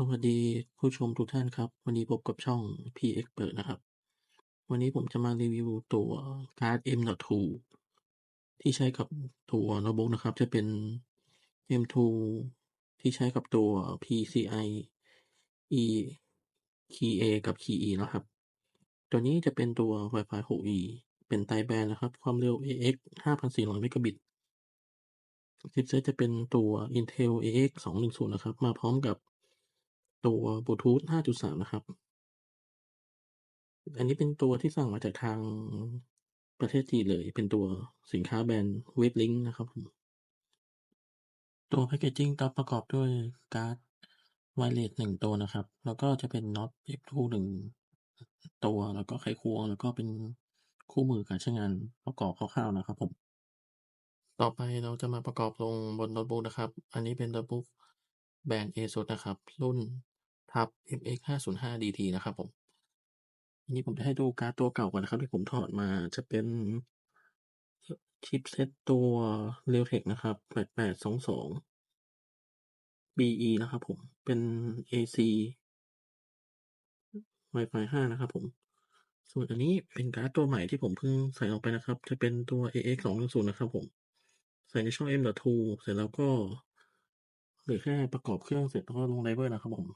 สวัสดีผู้ชมทุกท่านครับ วันนี้พบกับช่อง P-Expert นะครับ วันนี้ผมจะมารีวิวตัวการ์ด M.2 ที่ใช้กับตัวโน้ตบุ๊กนะครับ จะเป็น M2 ที่ใช้กับตัว PCI E Key A กับ Key E นะครับ ตัวนี้จะเป็นตัว Wi-Fi 6E เป็นไตแบนนะครับ ความเร็ว AX 5,400เมกะบิตชิปเซตจะเป็นตัว Intel AX 210นะครับ มาพร้อมกับ ตัวบลูทูธ5.3 นะครับ อันนี้เป็นตัวที่สั่งมาจากทางประเทศจีนเลย เป็นตัวสินค้าแบรนด์ Wavelink นะครับผมตัวแพ็กเกจจิ้งจะประกอบด้วยการ์ดไวเลสหนึ่งตัวนะครับ แล้วก็จะเป็นน็อต F2 หนึ่งตัว แล้วก็ไขควง แล้วก็เป็นคู่มือการใช้งานประกอบคร่าวๆนะครับผม ต่อไปเราจะมาประกอบลงบนโน้ตบุ๊กนะครับ อันนี้เป็นโน้ตบุ๊ก แบรนด์ ASUS นะครับ รุ่น TUF MX 505 DT นะครับผมอันนี้ผมจะให้ดูการ์ดตัวเก่าก่อนนะครับ ที่ผมถอดมาจะเป็นชิปเซตตัว Realtek นะครับ 8822 BE นะครับผม เป็น AC Wi-Fi 5 นะครับผม ส่วนอันนี้เป็นการ์ดตัวใหม่ที่ผมเพิ่งใส่ออกไปนะครับ จะเป็นตัว AX 210นะครับผม ใส่ในช่อง M.2 เสร็จแล้วก็ หรือแค่ประกอบเครื่องเสร็จแล้วก็ลงไดเวอร์นะครับผม